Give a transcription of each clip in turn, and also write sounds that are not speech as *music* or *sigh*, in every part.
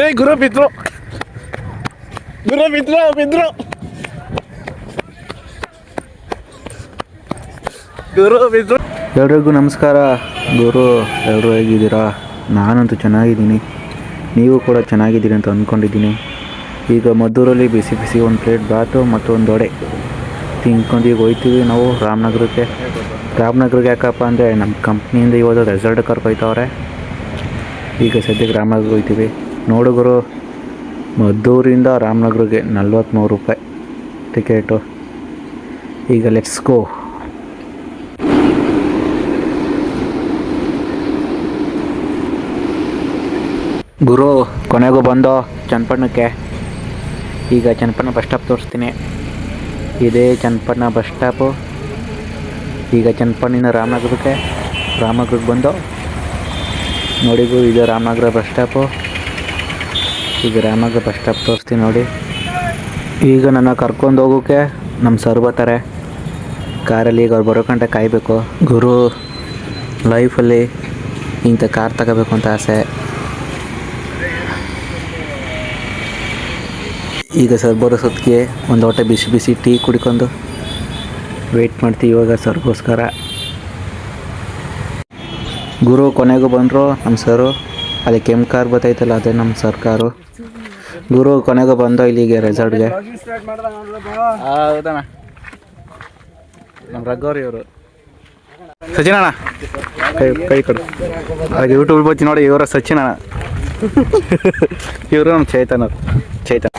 ಏ, ಗುರು ಬಿದ್ರು ಗುರು ಬಿದ್ರು ಬಿದ್ರು ಗುರು ಬಿದ್ರು ಎಲ್ರಿಗೂ ನಮಸ್ಕಾರ. ಗುರು ಎಲ್ಲರೂ ಹೇಗಿದ್ದೀರಾ? ನಾನಂತೂ ಚೆನ್ನಾಗಿದ್ದೀನಿ. ನೀವು ಕೂಡ ಚೆನ್ನಾಗಿದ್ದೀರಿ ಅಂತ ಅಂದ್ಕೊಂಡಿದ್ದೀನಿ. ಈಗ ಮದ್ದೂರಲ್ಲಿ ಬಿಸಿ ಬಿಸಿ ಒಂದು ಪ್ಲೇಟ್ ಬಾತು ಮತ್ತು ಒಂದು ವಡೆ ತಿನ್ಕೊಂಡು ಈಗ ಹೋಯ್ತೀವಿ ನಾವು ರಾಮನಗರಕ್ಕೆ. ರಾಮನಗರಕ್ಕೆ ಯಾಕಪ್ಪ ಅಂದರೆ ನಮ್ಮ ಕಂಪ್ನಿಯಿಂದ ಇವತ್ತು ರೆಸಲ್ಟ್ ಕರ್ಕೊಯ್ತವ್ರೆ. ಈಗ ಸದ್ಯಕ್ಕೆ ರಾಮನಗರ ಹೋಗ್ತೀವಿ. ನೋಡುಗರು ಮದ್ದೂರಿಂದ ರಾಮನಗರಕ್ಕೆ ನಲ್ವತ್ತ್ಮೂರು ರೂಪಾಯಿ ಟಿಕೆಟು ಈಗ ಲೆಟ್ಸ್ ಗುರು, ಕೊನೆಗೂ ಬಂದು ಚನ್ನಪಟ್ಟಣಕ್ಕೆ. ಈಗ ಚನ್ನಪಟ್ಟಣ ಬಸ್ ಸ್ಟಾಪ್ ತೋರಿಸ್ತೀನಿ. ಇದೇ ಚನ್ನಪಟ್ಟಣ ಬಸ್ ಸ್ಟಾಪು ಈಗ ಚನ್ನಪಣ್ಣಿನ ರಾಮನಗರಕ್ಕೆ ರಾಮನಗರಕ್ಕೆ ಬಂದು ನೋಡಿ ಇದು ರಾಮನಗರ ಬಸ್ ಸ್ಟಾಪು. ಈಗ ರಾಮನಗರ ಬಸ್ ಸ್ಟಾಪ್ ತೋರಿಸ್ತೀನಿ ನೋಡಿ. ಈಗ ನನ್ನ ಕರ್ಕೊಂಡು ಹೋಗೋಕ್ಕೆ ನಮ್ಮ ಸರ್ ಬರ್ತಾರೆ. ಕಾರಲ್ಲಿ ಈಗ ಅವ್ರು ಬರೋ ಗಂಟೆ ಕಾಯಬೇಕು. ಗುರು, ಲೈಫಲ್ಲಿ ಇಂಥ ಕಾರ್ ತಗೋಬೇಕು ಅಂತ ಆಸೆ. ಈಗ ಸರ್ ಬರೋ ಸೊತ್ತಿಗೆ ಒಂದು ಹೊಟ್ಟೆ ಬಿಸಿ ಬಿಸಿ ಟೀ ಕುಡ್ಕೊಂಡು ವೆಯ್ಟ್ ಮಾಡ್ತೀವಿ ಇವಾಗ ಸರ್ಗೋಸ್ಕರ. ಗುರು ಕೊನೆಗೂ ಬಂದರು ನಮ್ಮ ಸರು. ಅದೇ ಕೆಂಪು ಕಾರ್ ಬತ್ತೈತಲ್ಲ, ಅದೇ ನಮ್ಮ ಸರ್ ಕಾರು. ಗುರು ಕೊನೆಗೂ ಬಂದು ಇಲ್ಲಿಗೆ ರೆಸಾರ್ಟ್ಗೆ ಹೌದಣ್ಣ. ನಮ್ಮ ರಗ್ಗವ್ರಿ ಇವರು. ಸಚಿನ್ ಅಣ್ಣ ಕೈ ಕೈ ಕೊಡು. ಅದಕ್ಕೆ ಯೂಟ್ಯೂಬ್ ಬಚ್ಚಿ ನೋಡಿ, ಇವರ ಸಚಿನ್ ಅಣ್ಣ ಇವರು ನಮ್ಮ ಚೈತನ್ ಅವ್ರು ಚೈತನ್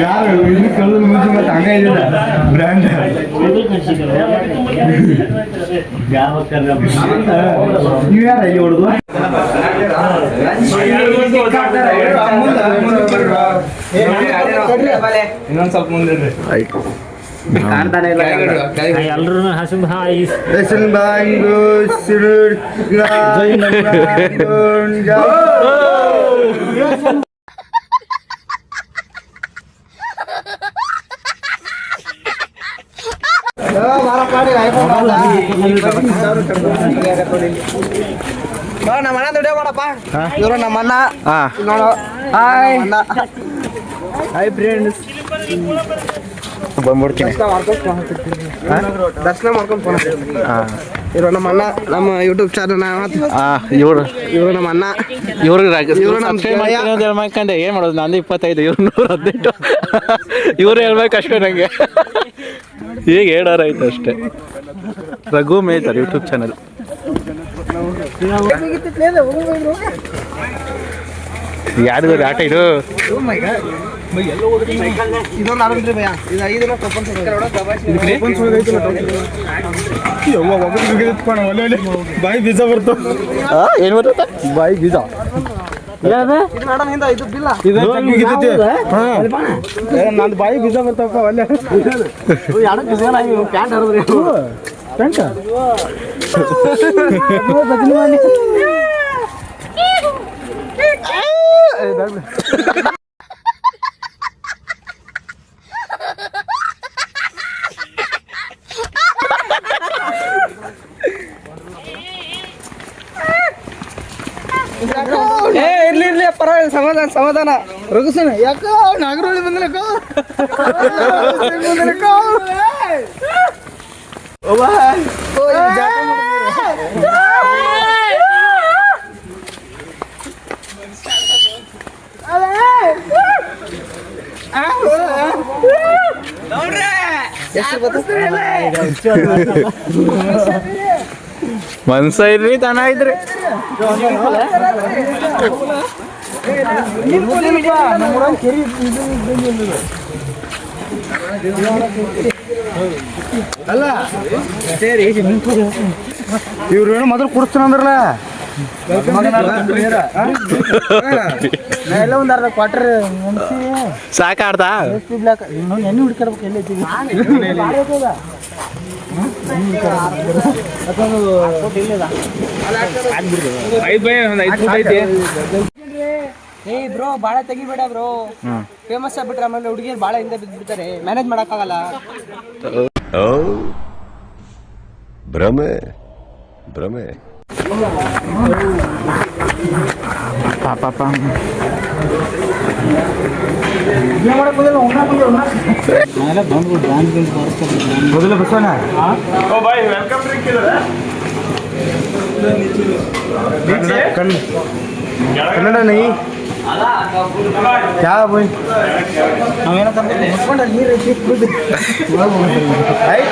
ಯಾರು ಇದು ಕಳ್ಳು ಮುಂಚೆ ಮತ್ತೆ ಹಂಗ ಇದಿಲ್ಲ ಬ್ರ್ಯಾಂಡ್ ನೀವು ಯಾರು ಇಲ್ಲಿ ಹೊಡೆದು? ಇನ್ನೊಂದ್ ಸ್ವಲ್ಪ ಮುಂದೆ ಆಯ್ತು ಎಲ್ರು ಹಸಿಮ್ ಹಾಯ್ ಬ್ಯಾಂಗು ಸಿರುಡ್ ನಮ್ಮ ಅಣ್ಣ ದುಡಿಯೋ ಕೊಡಪ್ಪ ಇವರು ನಮ್ಮ ಅಣ್ಣ ಹಾಂ ನೋಡು ಹಾಯ್ ಹಾಯ್ ಫ್ರೆಂಡ್ಸ್ ಬಂದ್ಬಿಡ್ತೀನಿ. ದರ್ಶನ ಮಾಡ್ಕೊಂಡು ಹಾಂ? ಇವರು ನಮ್ಮ ಅಣ್ಣ ನಮ್ಮ ಯೂಟ್ಯೂಬ್ ಚಾನಲ್ ಹಾಂ ಇವರು ಇವರು ನಮ್ಮ ಅಣ್ಣ. ಇವ್ರಿಗೆ ಇವ್ರು ನಮ್ಮ. ಹೇಳ್ಬೇಕಂದ್ರೆ ಏನು ಮಾಡೋದು? ನಂದು ಇಪ್ಪತ್ತೈದು ಇವ್ರು ನೂರ ಹದಿನೆಂಟು ಇವ್ರು ಹೇಳ್ಬೇಕು ಅಷ್ಟೇ ನನಗೆ ಈಗ ಹೇಳೋರು ಆಯ್ತು ಅಷ್ಟೇ. ರಘು ಮೇಯ್ತಾರೆ ಯೂಟ್ಯೂಬ್ ಚಾನಲ್ ಯಾರಿಗೂ ಆಟ ಇದು? ಇದೊಂದು ಆರಂಭ ಭಯ ಇದು ಐದು ಬಾಯಿ ಬೀಜ ಬರ್ತಾವ ಏನು ಬರುತ್ತೆ ಬಾಯಿ ಬೀಜ ನಂದು ಬಾಯಿ ಬೀಜ ಬರ್ತಾವಪ್ಪ ಒಳ್ಳೆ. ಪ್ಯಾಂಟ್ ಹರಿದ್ರಿ. ಏ ಇರ್ಲಿ ಇರ್ಲಿ ಪರವಾಗಿಲ್ಲ ಸಮಾಧಾನ ಸಮಾಧಾನ ರಘುಸನ ಯಾಕೋ ನಾಗರಹೊಳಿ ಬಂದಿಲ್ಲಕ್ಕ ಬಂದಿಲ್ಲಕ್ಕ *laughs* ಮನ್ಸ ಇದ್ರಿ. ತನ ಇದ್ರಿ ಇವ್ರು ಏನೋ ಮೊದಲು ಕುಡಿಸ್ತಾನ ಅಂದ್ರಲ್ಲ ಎಲ್ಲ ಒಂದು ಅರ್ಧ ಕ್ವಾರ್ಟರ್ ಬ್ಲಾಕ್ ಎಣ್ಣೆ ಹುಡ್ಕಿರ್ಬೇಕು ಎಲ್ಲ ಏ ಬ್ರೋ ಬಾಳೆ ತೆಗಿಬೇಡ ಬ್ರೋ. ಫೇಮಸ್ ಆಗ್ಬಿಟ್ರೆ ಆಮೇಲೆ ಹುಡುಗಿಯರು ಬಾಳೆ ಹಿಂದೆ ಬಿದ್ದ್ಬಿಡ್ತಾರೆ ಮ್ಯಾನೇಜ್ ಮಾಡಕ್ಕಾಗಲ್ಲ. ಭ್ರಮೆ? ಭ್ರಮೆ. Papapam. ಮೊದಲು ಬಸವನ ಕನ್ನಡ ನೈ ಯಾವ ಬಾಯ್ ನಾವೇನಂತಂದ್ರೆ ನೀರು ಐದು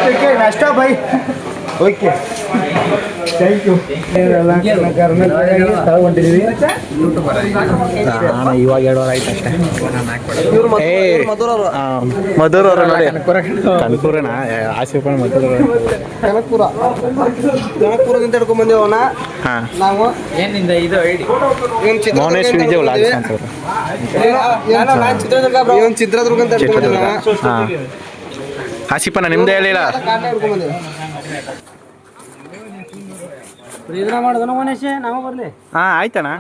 ಓಕೆ ಥ್ಯಾಂಕ್ ಯು ನಾನು ಇವಾಗ ಹೇಳೋರು ಆಯ್ತು ಅಷ್ಟೇ. ಏ ಮಧುರ ಅವರು ಆ, ಮಧುರ್ ಅವರು ನೋಡಿ. ಕನಕಪುರನ ಆಸಿಫ್ ಮಧುರ್ ಅವರು ಕನಕಪುರ. ಕನಕಪುರದಿಂದ ಹಿಡ್ಕೊಂಡ್ ಬಂದೇವನ ನಾವು ಏನಿಂದ ಇದು ಐಡಿ? ಇವನ್ ಮೌನೇಶ್ ಚಿತ್ರದುರ್ಗ ವಿಜಯ್. ಅಂತ. ಇವನ್ ಅಂತ ಹಿಡ್ಕೊಂಡ್ ಆಸಿಫನ ನಿಮ್ದೇ ಹೇಳಿಲ್ಲ? ಮಾಡೋದನ ಮನೇಶ್ ನಾವು ಬರ್ಲಿ. ಹಾಂ ಆಯ್ತಣ್ಣ.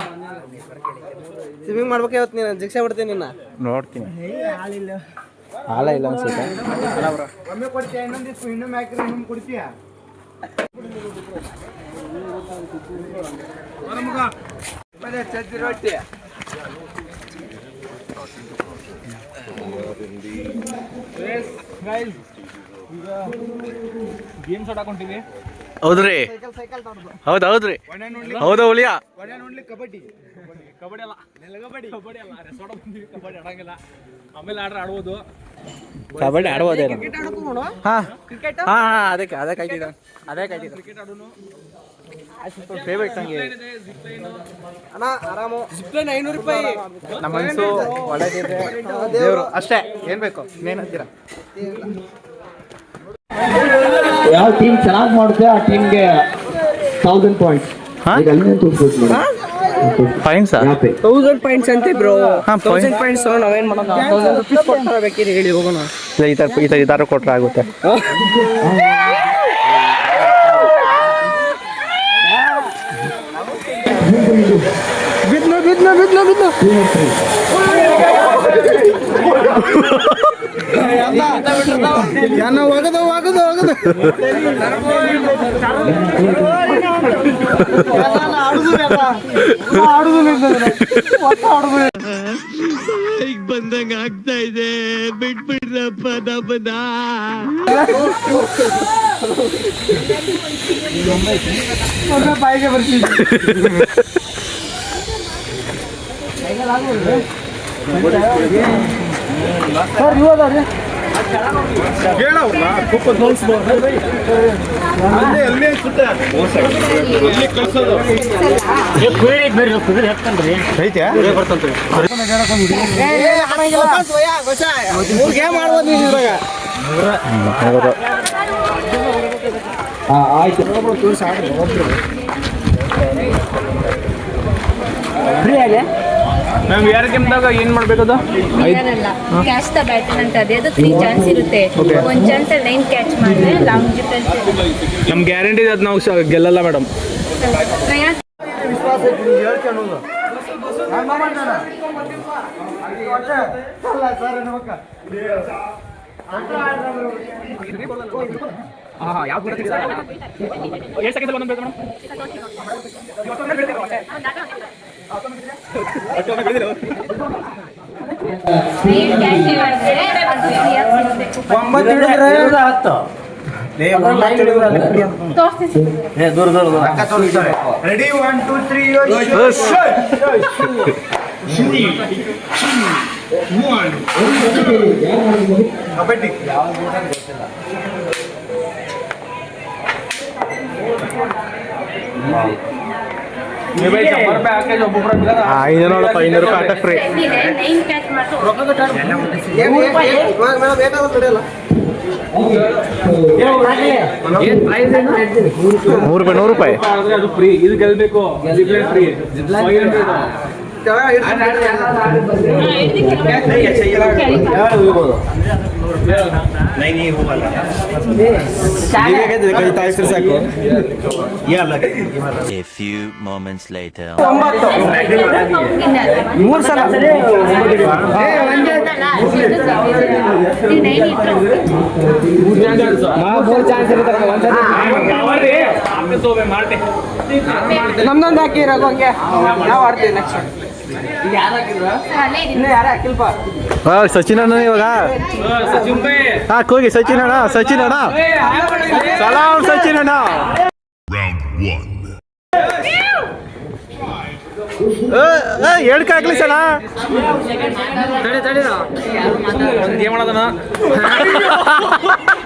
ಸ್ವಿಮ್ಮಿಂಗ್ ಮಾಡ್ಬೇಕು ಇವತ್ತು ನೀನು? ಜಿಕ್ಷೆ ಬಿಡ್ತೀನಿ ನಿನ್ನ. ನೋಡ್ತೀನಿ. ಹಾಲ ಇಲ್ಲ ಅನ್ಸುತ್ತೆ. ಒಮ್ಮೆ ಕೊಡ್ತೀಯ? ಇನ್ನೊಮ್ಮೆ ಹಾಕಿದ್ರೆ ಇನ್ನೊಮ್ಮೆ ಕೊಡ್ತೀಯ? ರೊಟ್ಟಿ ಹೌದ್ರಿ? ಹೌದು ಹೌದ್ರಿ? ಹೌದಾ ಹುಲಿಯ? ಕಬಡ್ಡಿ. ಕಬಡ್ಡಿ ಆಡ್ಬೋದೇನು ಹಾಂ. ಹಾಂ ಹಾ ಅದಕ್ಕೆ ಅದಕ್ಕೆ ಆಯ್ತಿದ್ದ ಅದಕ್ಕೆ ಆಯ್ತಿದ್ದ ಫೇವ್ರೇಟ್ ನಂಗೆ ಅಣ್ಣ ಆರಾಮು? ಜಿಪ್ಲೈನ್ ಐನೂರು ರೂಪಾಯಿ. ನಮ್ಮ ಮನಸ್ಸು ದೇವರು. ಅಷ್ಟೇ. ಏನ್ ಬೇಕು? ಇನ್ನೇನಂತೀರಾ ಯಾವ ಟೀಮ್ ಚೆನ್ನಾಗಿ ಮಾಡುತ್ತೆ ಆ ಟೀಮ್ಗೆ ತೌಸಂಡ್ ಪಾಯಿಂಟ್ಸ್ ಈಗ ಅಲ್ಲೇ ತೋರಿಸ್ಬೇಕು ಫೈನ್ ಸರ್ ತೌಸಂಡ್ ಪಾಯಿಂಟ್ಸ್ ಅಂತೆ ಬ್ರೋ ಹಾ, ತೌಸಂಡ್ ಪಾಯಿಂಟ್ಸ್ ನಾವೇನ್ ಮಾಡೋಣ ತೌಸಂಡ್ ರುಪೀಸ್ ಕೊಡ್ತಾರ ಬೇಕಿದ್ರೆ ಹೇಳಿ ಹೋಗೋಣ. ಈ ಥರ ಈ ಥರ ಈ ಥರ ಕೊಟ್ಟರೆ ಆಗುತ್ತೆ. ಬಿದ್ನು ಬಿದ್ನು ಬಿದ್ನು ಬಿದ್ನು *laughs* ಯಾನ ಒಗದು ಒಗದು ಒಗದು. ಬಾಯಿಗೆ ಬರ್ತೀವಿ ಸರ್ ನೀವು ಇದ್ರಾಗ ಆಯ್ತು ಮ್ಯಾಮ್ ಯಾರು ಗೇಮ್ದಾಗ ಏನು ಮಾಡ್ಬೇಕು ಏನಲ್ಲ ಕ್ಯಾಚ್ ದ ಬ್ಯಾಟನ್ ಅಂತ ಅದೇ. ಅದು ತ್ರೀ ಚಾನ್ಸ್ ಇರುತ್ತೆ. ಒಂದು ಚಾನ್ಸ್ ಲೈನ್ ಕ್ಯಾಚ್ ಮಾಡಿದ್ರೆ ಲಾಂಗ್ ಡಿಫೆನ್ಸ್ ನಮ್ಮ ಗ್ಯಾರಂಟಿ ಅದು ನಾವು ಸ- ಗೆಲ್ಲಲ್ಲ ಮೇಡಮ್ ವಿಶ್ವಾಸ ಐತಿ ನೀನು ಹೇಳ್ತೀನಿ ಅನ್ನೋದು ನಾನು ಮಾಡ್ತಾನ ಅಲ್ಲ ಸರ್ ನಮಕ್ಕ ನೈನ್ ಕ್ಯಾಚ್ ಮಾಡಿದ್ರೆ ಒಂಬತ್ತು ಹಿಡಿದ್ರೆ ಹತ್ತು ತೋರಿಸ್ತೀನಿ ready one two three kabaddi ಐನೂರು ನೋಡಪ್ಪ ಐನೂರು ರೂಪಾಯಿ. ಆಟ ಫ್ರೀ ನೂರು ರೂಪಾಯಿ. ನೂರು ರೂಪಾಯಿ ಅದು ಫ್ರೀ ಇದು ಗೆಲ್ಬೇಕು free A few moments later. ಮೂರ್ ಸಲ ಮೂರ್ ಚಾನ್ಸ್ ಇರುತ್ತೆ ನಮ್ದೊಂದು ಹಾಕಿ ರಘು ಹಂಗೆ ನಾವು ಆಡ್ತೀವಿ ನೆಕ್ಸ್ಟ್ ಇನ್ನು ಯಾರು ಹಾಕಿಲ್ಪ ಹಾ ಸಚಿನ್ ಅಣ್ಣ ಇವಾಗ. ಹಾ ಕೂಗಿ ಸಚಿನ್ ಅಣ್ಣ ಸಚಿನ್ ಅಣ್ಣ. ಸಲಾಮ್ ಸಚಿನ್ ಅಣ್ಣ. ಹೇಳ್ಕ ಹಾಕ್ಲಿ ಸಲ ಹೋಯ್ತು *laughs*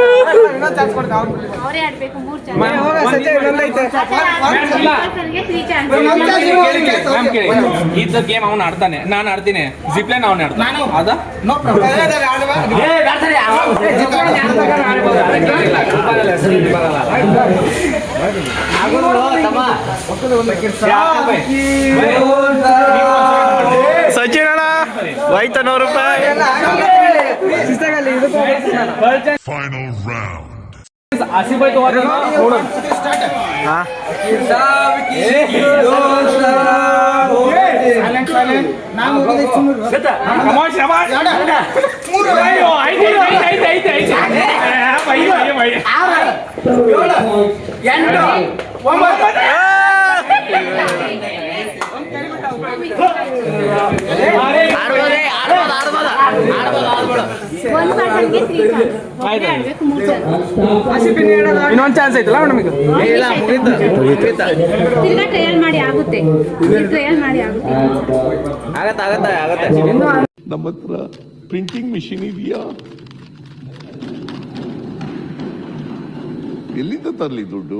ಅವರೇ ಆಡ್ಬೇಕು ಮೂರ್ ಇದ್ದ ಗೇಮ್ ಅವ್ನು ಆಡ್ತಾನೆ. ನಾನು ಆಡ್ತೀನಿ. ಜಿಪ್ಲೈನ್ ಅವ್ನು ಆಡ್ತಾನೆ. ಅದ? ಸಚಿನ್ ಅಣ್ಣ ಹೋಯ್ತು ನೂರು ರೂಪಾಯಿ ಆಸಿಫ್ ಆಯ್ತು ಹಾ ಒಂದ್ ಪರ್ಸನ್ಗೆ ತ್ರೀ ಚಾನ್ಸ್ ಅವರೇ ಆಡ್ಬೇಕು ಮೂರ್ ಚಾನ್ಸ್ ಇನ್ನೊಂದು ಚಾನ್ಸ್ ಐತಲ್ಲ ಮೇಡಮ್ ಈಗ ತಿರ್ಗಾ ಟ್ರಯಲ್ ಮಾಡಿ ಆಗುತ್ತೆ. ಟ್ರಯಲ್ ಮಾಡಿ ಆಗುತ್ತೆ. ಆಗತ್ತೆ ಆಗತ್ತೆ ಆಗತ್ತೆ. ನಮ್ಮ ಹತ್ರ ಪ್ರಿಂಟಿಂಗ್ ಮಿಷಿನ್ ಇದೆಯಾ? ಎಲ್ಲಿಂದ ತರಲಿ ದುಡ್ಡು?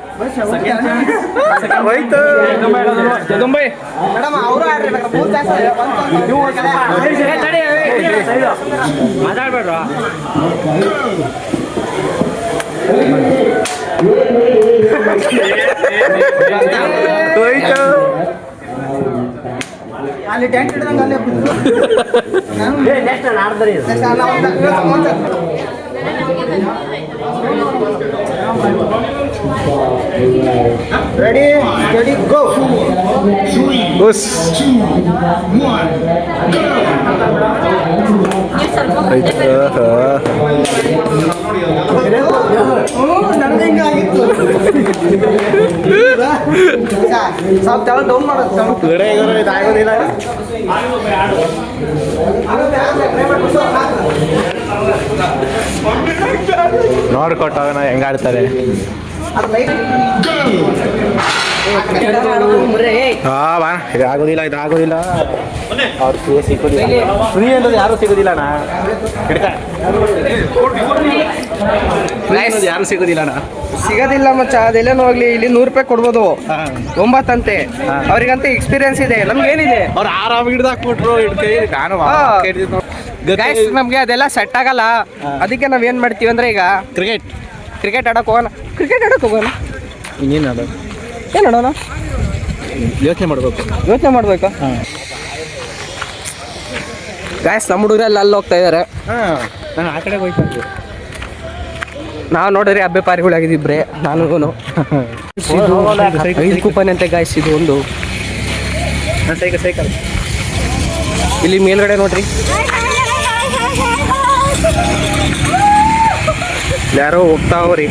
ಪೇ ಮಾಡಿ ಅದು ಕೂಪನ್ ಅಲ್ಲಿ ಹೋಯ್ತು ಜಗಂಬೈ ಮೇಡಮ್ ಅವರು ಆಡ್ರಿ ಮೂರ್ ಚಾನ್ಸ್ ಮಾತಾಡ್ಬೇಡ್ರ ಹೋಯ್ತು ಅಲ್ಲಿ ಟ್ಯಾಂಕ್ ಹಿಡ್ದಂಗೆ ಅಲ್ಲೇ ರೆಡಿ ರೆಡಿ ಗೋ ಹಿಂಗಾಗಿತ್ತು ಸ್ವಲ್ಪ ತೆಳ ಡೌನ್ ಮಾಡೋದು ಗುರೆ ಇದಾಗೋದಿಲ್ಲ ನೋಡ್ಕೊಟ್ಟವನ ಹೆಂಗಾಡ್ತಾರೆ. ಅದು ಇದು ಆಗೋದಿಲ್ಲ ಇದಾಗೋದಿಲ್ಲ ಇದಾಗೋದಿಲ್ಲ. ಅವ್ರ ಫ್ರೀ ಸಿಗೋದಿಲ್ಲ ಫ್ರೀ ಅನ್ನೋದು ಯಾರು ಸಿಗೋದಿಲ್ಲ ಅಣ್ಣ? ಹಿಡ್ಕ. ಯಾರು ಸಿಗೋದಿಲ್ಲ ಅಣ್ಣ? ಸಿಗೋದಿಲ್ಲ ಮಚ್ಚ. ಅದೆಲ್ಲೇನೋ ಹೋಗ್ಲಿ ಇಲ್ಲಿ ನೂರು ರೂಪಾಯಿ ಕೊಡ್ಬೋದು. ಒಂಬತ್ತಂತೆ. ಅವ್ರಿಗಂತ ಎಕ್ಸ್ಪೀರಿಯನ್ಸ್ ಇದೆ. ನಮ್ಗೆ ಏನಿದೆ ಅವ್ರು ಆರಾಮ್ ಹಿಡ್ದಾಕ್ಬಿಟ್ರು ಹಿಡ್ಕೈ. ನಾನು ನಮ್ಗೆ ಅದೆಲ್ಲ ಸೆಟ್ ಆಗಲ್ಲ. ಅದಕ್ಕೆ ನಾವ್ ಏನ್ ಮಾಡ್ತೀವಿ ಅಂದ್ರೆ ಈಗ ಕ್ರಿಕೆಟ್ ಕ್ರಿಕೆಟ್ ಆಡಕ್ ಹೋಗೋಣ. ಕ್ರಿಕೆಟ್ ಆಡಕ್ ಹೋಗೋಣ. ಇನ್ನೇನು ಆಡ ಏನು ಆಡೋಣ? ಯೋಚನೆ ಮಾಡ್ಬೇಕು. ಯೋಚನೆ ಮಾಡಬೇಕು? ಗಾಯ್ಸ್ ನಮ್ಮ ಹುಡುಗರೆಲ್ಲ ಅಲ್ಲಿ ಹೋಗ್ತಾ ಇದ್ದಾರೆ ಹಾಂ ನಾನು ಆ ಕಡೆ ಹೋಯ್ತು ನಾವು ನೋಡಿದ್ರೆ ಹಬ್ಬೆ ಪಾರಿಗಳಾಗಿದ್ದಿಬ್ರೆ ನಾನು ಐದು ಕೂಪನ್ ಅಂತ ಗಾಯ್ಸ್ ಇದು ಒಂದು. ಸೈಕಲ್ ಸೈಕಲ್ ಇಲ್ಲಿ ಮೇಲ್ಗಡೆ ನೋಡ್ರಿ. ಯಾರೋ ಹೋಗ್ತಾವ್ರಿ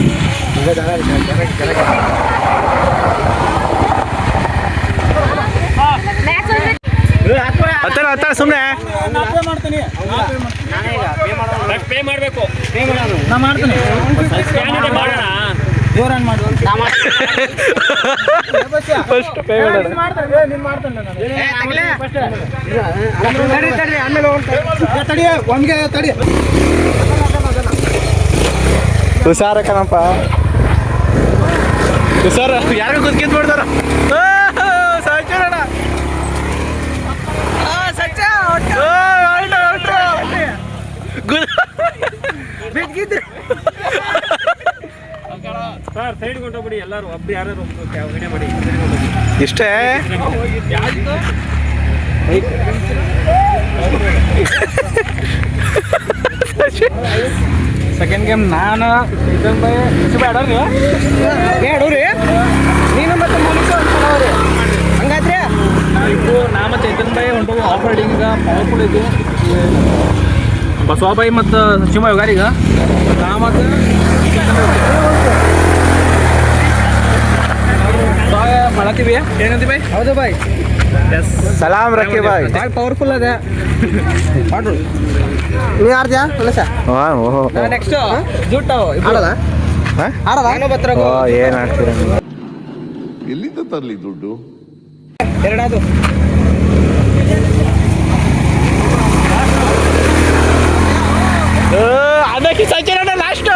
ಹತ್ತಾರ ಹತ್ತಾರ ಸುಮ್ಮನೆ ಪೇ ಮಾಡಬೇಕು ಫಸ್ಟ್ ಪೇ ಮಾಡೋಣ ಹುಷಾರ ಕಣಪ್ಪ ಹುಷಾರ ಯಾರು ಕುತ್ಕಿಂತ ಮಾಡ್ತಾರ ಇಷ್ಟೇ? ಇಷ್ಟೇ *laughs* ಸೆಕೆಂಡ್ ಗೇಮ್ ನಾನು ಬೇಡ್ರಿ ನೀನು ಮತ್ತೆ ಅಂತಾನವ್ರಿ ಹಂಗಾದ್ರೆ? ನಾ ಮತ್ತೆ ಚೇತನ್ ಬೈ ಹೊಂಟೋಗಿ ಆಫ್ ರೈಡಿಂಗ್ ಪವರ್ಫುಲ್ ಇದು. ಬಸವಬಾಯಿ ಮತ್ತು ಸಚಿವ ಯೋಗಾರೀಗ ನಾ ಮತ್ತು ಮಾಡತ್ತೀವಿ ಏನಂತಿ ಬಾಯ್ ಹೌದು ಬಾಯ್ ಸಲಾಮ್ ರಕ್ಕಿ ಬಾಯ್ ಭಾಳ ಪವರ್ಫುಲ್ ಅದ. ಮಾಡ್ರು ನೀವು ಆಡ್ದ್ಯಾ ಕಲಸ ಓಹೋ. ನೆಕ್ಸ್ಟ್ ಜೂಟ್. ಆಡಲ್ಲ ಆಡಲ್ಲ ಆಡದ? ಬತ್ತರ ಏನು ಆಡ್ತೀರ ಎಲ್ಲಿಂದ ತರಲಿ ದುಡ್ಡು? ಎರಡಾದು. ಅದಕ್ಕೆ ಸಚಿನ ಲಾಸ್ಟ್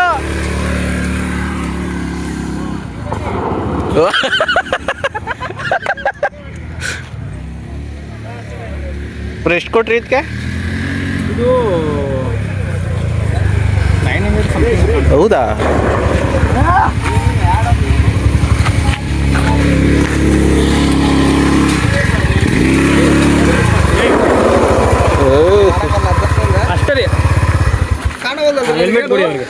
ಎಷ್ಟು ಕೊಟ್ರಿ ಇದಕ್ಕೆ? ಹೌದಾ? ಅಷ್ಟೇ ರೀ. ಹೆಲ್ಮೆಟ್ ಕೊಡಿ ಅವ್ರಿಗೆ.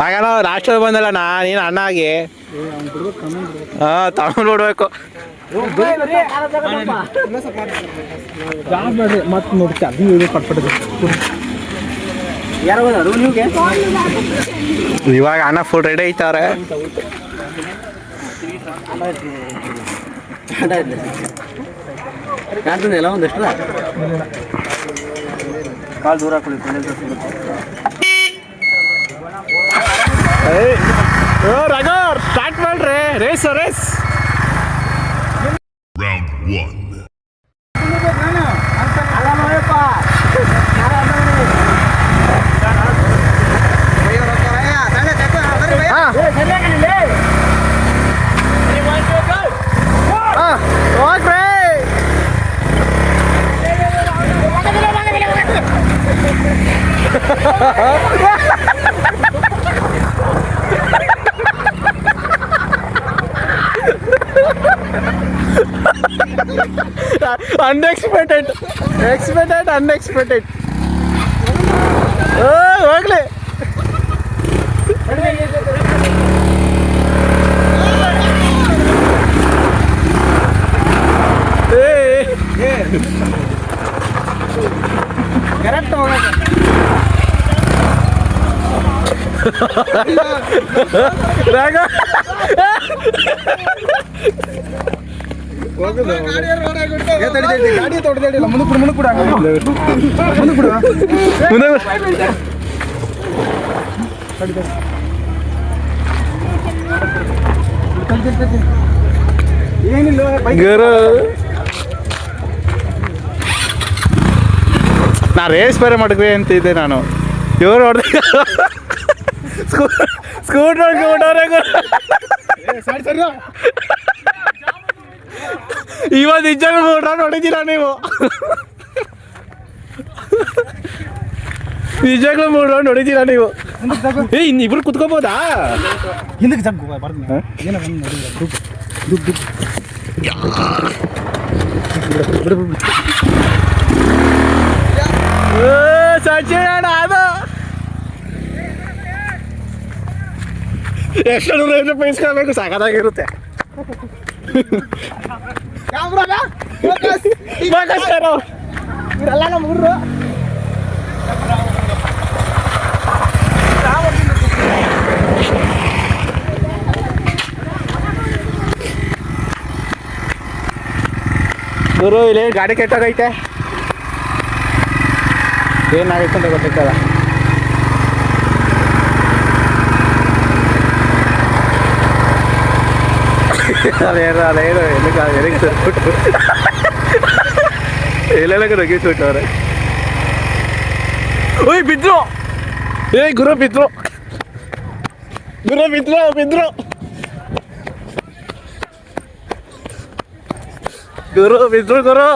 ಹಾಗಲ್ಲ ಲಾಸ್ಟಲ್ಲಿ ಬಂದಲ್ಲ ನಾ ನೀನು ಅಣ್ಣ ಆಗಿ ಹಾಂ ತಗೊಂಡು ಬಿಡ್ಬೇಕು. ಮತ್ತೆ ನೋಡ್ತಿ ಅದು ಪಟ್ಪಟ್ಟದು ಇವಾಗ ಅಣ್ಣ ಫುಲ್ ರೆಡಿ ಐತವ್ರೆ ಸ್ಟಾರ್ಟ್ ಮಾಡ್ರಿ. Race race unexpected. Expected unexpected. ಗಾಡಿ ತೊಡ್ದಿಲ್ಲ ಕೂಡ ಕೂಡ ಏನಿಲ್ಲ ನಾ ರೇಸ್ ಬೇರೆ ಮಾಡಿದ್ವಿ ಅಂತಿದ್ದೆ ನಾನು. ಇವರು ಹೊಡೆದ ಸ್ಕೂಟರ್ ಸ್ಕೂಟರ್ ಇವತ್ತು ನಿಜ ನೋಡಿದ್ದೀರಾ ನೀವು? ನಿಜಾಗ್ಲೂ ರೌಂಡ್ ಹೊಡಿತೀರಾ ನೀವು? ಏ ಇನ್ನಿಬ್ರು ಕುತ್ಕೋಬೋದಾ? ಹಿಂದಕ್ಕೆ ಜಗ್ಗು ಬರ್ತೀನಿ ಸಚಿನ್ ಅದು. ಎಷ್ಟು ನೂರ ಐವತ್ತು ರೂಪಾಯಿ ಇಸ್ಕೊಳ್ಬೇಕು ಸಾಕಾಗಿರುತ್ತೆ ಇವರೆಲ್ಲ ನಮ್ಮ ಗುರು ಇಲ್ಲಿ ಗಾಡಿ ಕೆಟ್ಟೋಗೈತೆ ಏನಾಗೈತೆ ಅಂತ ಗೊತ್ತಿತ್ತಲ್ಲ ಅದೇನು ಅದೇನು ಎಲ್ಲಿಗೆ ಎಲ್ಲಿಗೆ ಸೇರ್ಬಿಟ್ಟು ಎಲ್ಲೆಲ್ಲ ರಗಿಸ್ಬಿಟ್ಟವ್ರೆ ಓಯ್ ಬಿದ್ರು ಏ ಗುರು ಬಿದ್ರು ಗುರು ಬಿದ್ರು ಬಿದ್ರು ಗುರು ಬಿದ್ರು ಗುರು